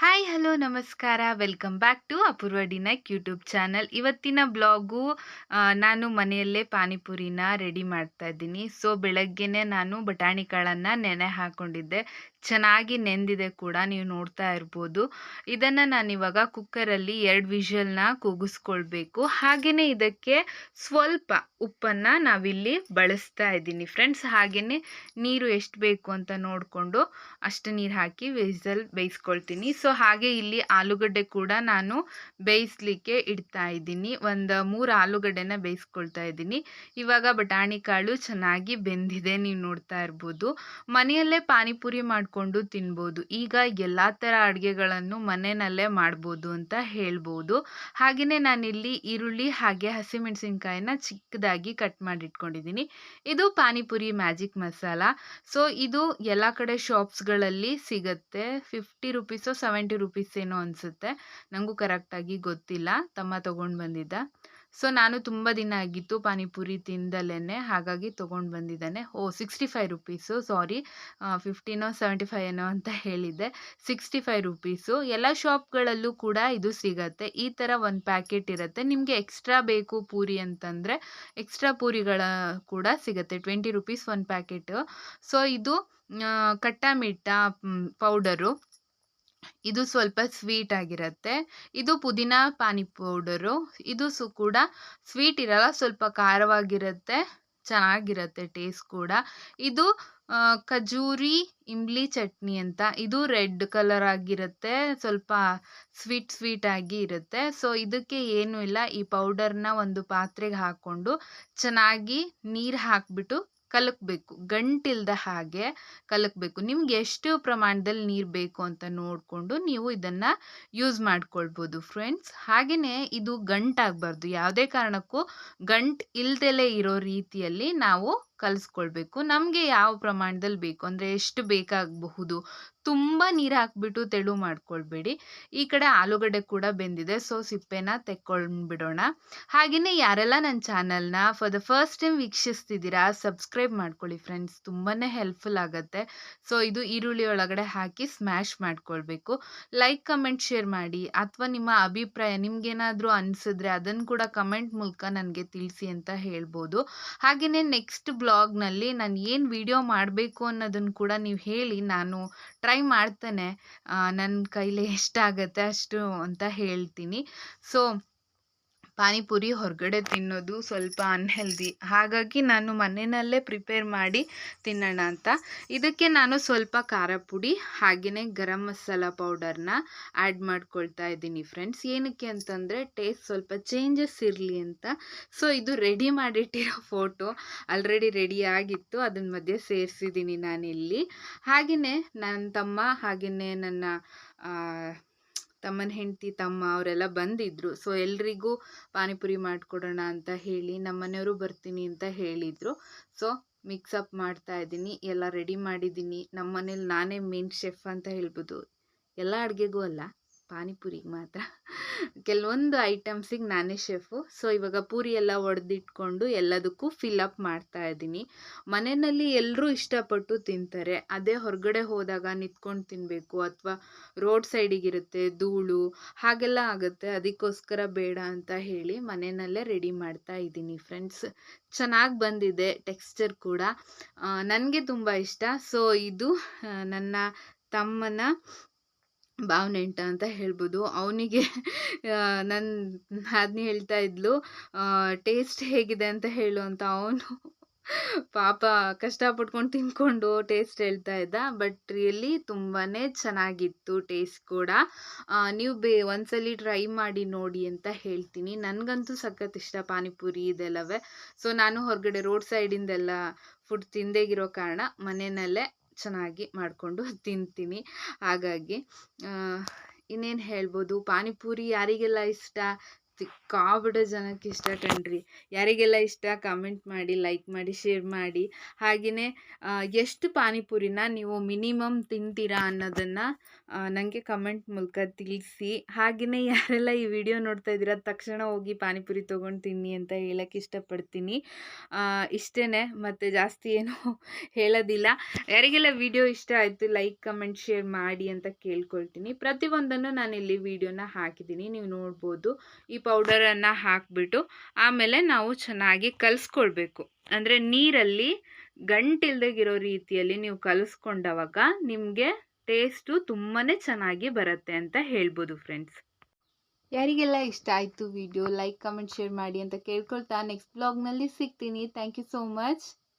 Hi hello ನಮಸ್ಕಾರ. Welcome back to Apoorva ಡಿನಕ್ YouTube channel ಇವತ್ತಿನ ಬ್ಲಾಗು ನಾನು ಮನೆಯಲ್ಲೇ ಪಾನಿಪುರಿನ ರೆಡಿ ಮಾಡ್ತಾ ಇದ್ದೀನಿ. ಸೊ ಬೆಳಗ್ಗೆನೇ ನಾನು ಬಟಾಣಿ ಕಾಳನ್ನು ನೆನೆ ಹಾಕ್ಕೊಂಡಿದ್ದೆ ಚೆನ್ನಾಗಿ ನೆಂದಿದೆ ಕೂಡ, ನೀವು ನೋಡ್ತಾ ಇರ್ಬೋದು. ಇದನ್ನು ನಾನು ಇವಾಗ ಕುಕ್ಕರಲ್ಲಿ ಎರಡು ವಿಷಲ್ನ ಕೂಗಿಸ್ಕೊಳ್ಬೇಕು. ಹಾಗೆಯೇ ಇದಕ್ಕೆ ಸ್ವಲ್ಪ ಉಪ್ಪನ್ನು ನಾವಿಲ್ಲಿ ಬಳಸ್ತಾ ಇದ್ದೀನಿ ಫ್ರೆಂಡ್ಸ್ ಹಾಗೆಯೇ ನೀರು ಎಷ್ಟು ಬೇಕು ಅಂತ ನೋಡಿಕೊಂಡು ಅಷ್ಟು ನೀರು ಹಾಕಿ ವಿಷಲ್ ಬೇಯಿಸ್ಕೊಳ್ತೀನಿ. ಸೊ ಹಾಗೆ ಇಲ್ಲಿ ಆಲೂಗಡ್ಡೆ ಕೂಡ ನಾನು ಬೇಯಿಸ್ಲಿಕ್ಕೆ ಇಡ್ತಾ ಇದ್ದೀನಿ. ಒಂದು ಮೂರು ಆಲೂಗಡ್ಡೆನ ಬೇಯಿಸ್ಕೊಳ್ತಾ ಇದ್ದೀನಿ. ಇವಾಗ ಬಟಾಣಿ ಕಾಳು ಚೆನ್ನಾಗಿ ಬೆಂದಿದೆ, ನೀವು ನೋಡ್ತಾ ಇರ್ಬೋದು. ಮನೆಯಲ್ಲೇ ಪಾನಿಪುರಿ ಮಾಡಿಕೊಂಡು ತಿನ್ಬೋದು. ಈಗ ಎಲ್ಲ ಥರ ಅಡುಗೆಗಳನ್ನು ಮನೆಯಲ್ಲೇ ಮಾಡ್ಬೋದು ಅಂತ ಹೇಳ್ಬೋದು. ಹಾಗೆಯೇ ನಾನಿಲ್ಲಿ ಈರುಳ್ಳಿ ಹಾಗೆ ಹಸಿಮೆಣಸಿನ್ಕಾಯಿನ ಚಿಕ್ಕದಾಗಿ ಕಟ್ ಮಾಡಿಟ್ಕೊಂಡಿದ್ದೀನಿ. ಇದು ಪಾನಿಪುರಿ ಮ್ಯಾಜಿಕ್ ಮಸಾಲ. ಸೊ, ಇದು ಎಲ್ಲ ಕಡೆ ಶಾಪ್ಸ್ಗಳಲ್ಲಿ ಸಿಗುತ್ತೆ. ಫಿಫ್ಟಿ ರುಪೀಸೋ ಸೆವೆಂಟಿ ರುಪೀಸ್ ಏನೋ ಅನಿಸುತ್ತೆ. ನನಗೂ ಕರೆಕ್ಟಾಗಿ ಗೊತ್ತಿಲ್ಲ. ತಮ್ಮ ತೊಗೊಂಡು ಬಂದಿದ್ದ. ಸೊ ನಾನು ತುಂಬ ದಿನ ಆಗಿತ್ತು ಪಾನಿಪುರಿ ತಿಂದಲೇ ಹಾಗಾಗಿ ತೊಗೊಂಡು ಬಂದಿದ್ದಾನೆ. ಓ ಸಿಕ್ಸ್ಟಿ ಫೈವ್ ರುಪೀಸು ಸಾರಿ ಫಿಫ್ಟೀನೋ ಸೆವೆಂಟಿ ಫೈವ್ ಏನೋ ಅಂತ ಹೇಳಿದ್ದೆ. ಸಿಕ್ಸ್ಟಿ ಫೈವ್ ರುಪೀಸು ಎಲ್ಲ ಶಾಪ್ಗಳಲ್ಲೂ ಕೂಡ ಇದು ಸಿಗತ್ತೆ. ಈ ಥರ ಒಂದು ಪ್ಯಾಕೆಟ್ ಇರುತ್ತೆ. ನಿಮಗೆ ಎಕ್ಸ್ಟ್ರಾ ಬೇಕು ಪೂರಿ ಅಂತಂದರೆ ಎಕ್ಸ್ಟ್ರಾ ಪೂರಿಗಳ ಕೂಡ ಸಿಗುತ್ತೆ. ಟ್ವೆಂಟಿ ರುಪೀಸ್ ಒಂದು ಪ್ಯಾಕೆಟು ಸೊ ಇದು ಕಟ್ಟಾಮಿಟ್ಟ ಪೌಡರು ಇದು ಸ್ವಲ್ಪ ಸ್ವೀಟ್ ಆಗಿರುತ್ತೆ. ಇದು ಪುದೀನ ಪಾನಿ ಪೌಡರು ಇದು ಸು ಕೂಡ ಸ್ವೀಟ್ ಇರಲ್ಲ, ಸ್ವಲ್ಪ ಖಾರವಾಗಿರುತ್ತೆ, ಚೆನ್ನಾಗಿರುತ್ತೆ ಟೇಸ್ಟ್ ಕೂಡ. ಇದು ಖಜೂರಿ ಇಂಬ್ಲಿ ಚಟ್ನಿ ಅಂತ. ಇದು ರೆಡ್ ಕಲರ್ ಆಗಿರುತ್ತೆ, ಸ್ವಲ್ಪ ಸ್ವೀಟ್ ಸ್ವೀಟ್ ಆಗಿ ಇರುತ್ತೆ. ಸೊ, ಇದಕ್ಕೆ ಏನೂ ಇಲ್ಲ, ಈ ಪೌಡರ್ನ ಒಂದು ಪಾತ್ರೆಗೆ ಹಾಕ್ಕೊಂಡು ಚೆನ್ನಾಗಿ ನೀರು ಹಾಕಿಬಿಟ್ಟು ಕಲಕಬೇಕು, ಗಂಟಿಲ್ದ ಹಾಗೆ ಕಲಕಬೇಕು. ನಿಮ್ಗೆ ಎಷ್ಟು ಪ್ರಮಾಣದಲ್ಲಿ ನೀರು ಬೇಕು ಅಂತ ನೋಡಿಕೊಂಡು ನೀವು ಇದನ್ನು ಯೂಸ್ ಮಾಡ್ಕೊಳ್ಬೋದು ಫ್ರೆಂಡ್ಸ್ ಹಾಗೆಯೇ ಇದು ಗಂಟಾಗಬಾರ್ದು ಯಾವುದೇ ಕಾರಣಕ್ಕೂ ಗಂಟು ಇಲ್ದಲೇ ಇರೋ ರೀತಿಯಲ್ಲಿ ನಾವು ಕಲಿಸ್ಕೊಳ್ಬೇಕು. ನಮಗೆ ಯಾವ ಪ್ರಮಾಣದಲ್ಲಿ ಬೇಕು? ಅಂದರೆ ಎಷ್ಟು ಬೇಕಾಗಬಹುದು? ತುಂಬ ನೀರು ಹಾಕ್ಬಿಟ್ಟು ತೆಳು ಮಾಡ್ಕೊಳ್ಬೇಡಿ. ಈ ಕಡೆ ಆಲೂಗಡ್ಡೆ ಕೂಡ ಬೆಂದಿದೆ ಸೊ ಸಿಪ್ಪೆನ ತೆಕ್ಕೊಂಡ್ಬಿಡೋಣ. ಹಾಗೆಯೇ ಯಾರೆಲ್ಲ ನನ್ನ ಚಾನಲ್ನ ಫಾರ್ ದ ಫಸ್ಟ್ ಟೈಮ್ ವೀಕ್ಷಿಸ್ತಿದ್ದೀರಾ ಸಬ್ಸ್ಕ್ರೈಬ್ ಮಾಡ್ಕೊಳ್ಳಿ ಫ್ರೆಂಡ್ಸ್ ತುಂಬಾ ಹೆಲ್ಪ್ಫುಲ್ ಆಗುತ್ತೆ. ಸೊ ಇದು ಈರುಳ್ಳಿ ಒಳಗಡೆ ಹಾಕಿ ಸ್ಮ್ಯಾಶ್ ಮಾಡ್ಕೊಳ್ಬೇಕು. ಲೈಕ್ ಕಮೆಂಟ್ ಶೇರ್ ಮಾಡಿ, ಅಥವಾ ನಿಮ್ಮ ಅಭಿಪ್ರಾಯ ನಿಮ್ಗೇನಾದರೂ ಅನಿಸಿದ್ರೆ ಅದನ್ನು ಕೂಡ ಕಮೆಂಟ್ ಮೂಲಕ ನನಗೆ ತಿಳಿಸಿ ಅಂತ ಹೇಳ್ಬೋದು. ಹಾಗೆಯೇ ನೆಕ್ಸ್ಟ್ ಬ್ಲಾಗ್ನಲ್ಲಿ ನಾನು ಏನು ವಿಡಿಯೋ ಮಾಡಬೇಕು ಅನ್ನೋದನ್ನು ಕೂಡ ನೀವು ಹೇಳಿ, ನಾನು ಟ್ರೈ ಮಾಡ್ತೇನೆ. ನನ್ನ ಕೈಲಿ ಎಷ್ಟಾಗತ್ತೆ ಅಷ್ಟು ಅಂತ ಹೇಳ್ತೀನಿ. ಸೊ ಪಾನಿಪುರಿ ಹೊರಗಡೆ ತಿನ್ನೋದು ಸ್ವಲ್ಪ ಅನ್ಹೆಲ್ದಿ ಹಾಗಾಗಿ ನಾನು ಮನೆಯಲ್ಲೇ ಪ್ರಿಪೇರ್ ಮಾಡಿ ತಿನ್ನೋಣ ಅಂತ. ಇದಕ್ಕೆ ನಾನು ಸ್ವಲ್ಪ ಖಾರ ಪುಡಿ ಹಾಗೆಯೇ ಗರಂ ಮಸಾಲ ಪೌಡರ್ನ ಆ್ಯಡ್ ಮಾಡ್ಕೊಳ್ತಾ ಇದ್ದೀನಿ ಫ್ರೆಂಡ್ಸ್ ಏನಕ್ಕೆ ಅಂತಂದರೆ ಟೇಸ್ಟ್ ಸ್ವಲ್ಪ ಚೇಂಜಸ್ ಇರಲಿ ಅಂತ. ಸೊ ಇದು ರೆಡಿ ಮಾಡಿಟ್ಟಿರೋ ಫೋಟೋ ಆಲ್ರೆಡಿ ರೆಡಿ ಆಗಿತ್ತು. ಅದನ್ನ ಮಧ್ಯೆ ಸೇರಿಸಿದ್ದೀನಿ ನಾನಿಲ್ಲಿ. ಹಾಗೆಯೇ ನನ್ನ ತಮ್ಮ ಹಾಗೆಯೇ ನನ್ನ ತಮ್ಮನ ಹೆಂಡತಿ, ತಮ್ಮ ಅವರೆಲ್ಲ ಬಂದಿದ್ರು. ಸೊ ಎಲ್ರಿಗೂ ಪಾನಿಪುರಿ ಮಾಡಿಕೊಡೋಣ ಅಂತ ಹೇಳಿ ನಮ್ಮ ಮನೆಯವರು ಬರ್ತೀನಿ ಅಂತ ಹೇಳಿದರು. ಸೊ ಮಿಕ್ಸಪ್ ಮಾಡ್ತಾ ಇದ್ದೀನಿ. ಎಲ್ಲ ರೆಡಿ ಮಾಡಿದ್ದೀನಿ. ನಮ್ಮ ಮನೇಲಿ ನಾನೇ ಮೇನ್ ಶೆಫ್ ಅಂತ ಹೇಳ್ಬೋದು. ಎಲ್ಲ ಅಡುಗೆಗೂ ಅಲ್ಲ. ಪಾನಿಪುರಿಗೆ ಮಾತ್ರ. ಕೆಲವೊಂದು ಐಟಮ್ಸಿಗೆ ನಾನೇ ಶೆಫು. ಸೊ, ಇವಾಗ ಪೂರಿ ಎಲ್ಲ ಒಡೆದಿಟ್ಕೊಂಡು ಎಲ್ಲದಕ್ಕೂ ಫಿಲ್ ಅಪ್ ಮಾಡ್ತಾ ಇದ್ದೀನಿ. ಮನೆಯಲ್ಲಿ ಎಲ್ಲರೂ ಇಷ್ಟಪಟ್ಟು ತಿಂತಾರೆ. ಅದೇ ಹೊರಗಡೆ ಹೋದಾಗ ನಿಂತ್ಕೊಂಡು ತಿನ್ನಬೇಕು ಅಥವಾ ರೋಡ್ ಸೈಡಿಗಿರುತ್ತೆ ಧೂಳು, ಹಾಗೆಲ್ಲ ಆಗುತ್ತೆ. ಅದಕ್ಕೋಸ್ಕರ ಬೇಡ ಅಂತ ಹೇಳಿ ಮನೆಯಲ್ಲೇ ರೆಡಿ ಮಾಡ್ತಾ ಇದ್ದೀನಿ ಫ್ರೆಂಡ್ಸ್ ಚೆನ್ನಾಗಿ ಬಂದಿದೆ ಟೆಕ್ಸ್ಚರ್ ಕೂಡ. ನನಗೆ ತುಂಬ ಇಷ್ಟ. ಸೊ, ಇದು ನನ್ನ ತಮ್ಮನ ಭಾವನೆಂಟ ಅಂತ ಹೇಳ್ಬೋದು. ಅವನಿಗೆ ನನ್ನ ಅದನ್ನ ಹೇಳ್ತಾ ಇದ್ಲು ಟೇಸ್ಟ್ ಹೇಗಿದೆ ಅಂತ ಹೇಳು ಅಂತ ಅವನು ಪಾಪ ಕಷ್ಟಪಟ್ಕೊಂಡು ತಿನ್ಕೊಂಡು ಟೇಸ್ಟ್ ಹೇಳ್ತಾ ಇದ್ದ. ಬಟ್ ರಿಯಲಿ ತುಂಬಾ ಚೆನ್ನಾಗಿತ್ತು ಟೇಸ್ಟ್ ಕೂಡ. ನೀವು ಬೇ, ಒಂದ್ಸಲಿ ಟ್ರೈ ಮಾಡಿ ನೋಡಿ ಅಂತ ಹೇಳ್ತೀನಿ. ನನಗಂತೂ ಸಖತ್ ಇಷ್ಟ ಪಾನಿಪುರಿ ಇದೆಲ್ಲವೇ. ಸೊ, ನಾನು ಹೊರಗಡೆ ರೋಡ್ ಸೈಡಿಂದೆಲ್ಲ ಫುಡ್ ತಿಂದೇಗಿರೋ ಕಾರಣ ಮನೆಯಲ್ಲೇ ಚೆನ್ನಾಗಿ ಮಾಡಿಕೊಂಡು ತಿಂತೀನಿ. ಹಾಗಾಗಿ ಇನ್ನೇನು ಹೇಳ್ಬೋದು? ಪಾನಿಪುರಿ ಯಾರಿಗೆಲ್ಲ ಇಷ್ಟ? ಸಿಕ್ಕಾಪಟ್ಟೆ ಜನಕ್ಕೆ ಇಷ್ಟ ಕಣ್ರಿ. ಯಾರಿಗೆಲ್ಲ ಇಷ್ಟ ಕಮೆಂಟ್ ಮಾಡಿ ಲೈಕ್ ಮಾಡಿ ಶೇರ್ ಮಾಡಿ. ಹಾಗೆಯೇ ಎಷ್ಟು ಪಾನಿಪುರಿನ ನೀವು ಮಿನಿಮಮ್ ತಿಂತೀರಾ ಅನ್ನೋದನ್ನು ನನಗೆ ಕಮೆಂಟ್ ಮೂಲಕ ತಿಳಿಸಿ. ಹಾಗೆಯೇ ಯಾರೆಲ್ಲ ಈ ವಿಡಿಯೋ ನೋಡ್ತಾ ಇದ್ದೀರಾ, ತಕ್ಷಣ ಹೋಗಿ ಪಾನಿಪುರಿ ತೊಗೊಂಡು ತಿನ್ನಿ ಅಂತ ಹೇಳಕ್ಕೆ ಇಷ್ಟಪಡ್ತೀನಿ. ಇಷ್ಟೇ ಮತ್ತು ಜಾಸ್ತಿ ಏನು ಹೇಳೋದಿಲ್ಲ. ಯಾರಿಗೆಲ್ಲ ವಿಡಿಯೋ ಇಷ್ಟ ಆಯಿತು ಲೈಕ್ ಕಮೆಂಟ್ ಶೇರ್ ಮಾಡಿ ಅಂತ ಕೇಳ್ಕೊಳ್ತೀನಿ. ಪ್ರತಿಯೊಂದನ್ನು ನಾನಿಲ್ಲಿ ವಿಡಿಯೋನ ಹಾಕಿದ್ದೀನಿ, ನೀವು ನೋಡ್ಬೋದು. ಈ ಪೌಡರನ್ನು ಹಾಕಿಬಿಟ್ಟು ಆಮೇಲೆ ನಾವು ಚೆನ್ನಾಗಿ ಕಲಿಸ್ಕೊಳ್ಬೇಕು. ಅಂದರೆ ನೀರಲ್ಲಿ ಗಂಟಿಲ್ದಾಗಿರೋ ರೀತಿಯಲ್ಲಿ ನೀವು ಕಲಿಸ್ಕೊಂಡವಾಗ ನಿಮಗೆ ಟೇಸ್ಟು ತುಂಬಾ ಚೆನ್ನಾಗಿ ಬರುತ್ತೆ ಅಂತ ಹೇಳ್ಬೋದು ಫ್ರೆಂಡ್ಸ್ ಯಾರಿಗೆಲ್ಲ ಇಷ್ಟ ಆಯಿತು ವಿಡಿಯೋ ಲೈಕ್ ಕಮೆಂಟ್ ಶೇರ್ ಮಾಡಿ ಅಂತ ಕೇಳ್ಕೊಳ್ತಾ ನೆಕ್ಸ್ಟ್ ಬ್ಲಾಗ್ನಲ್ಲಿ ಸಿಗ್ತೀನಿ. Thank you so much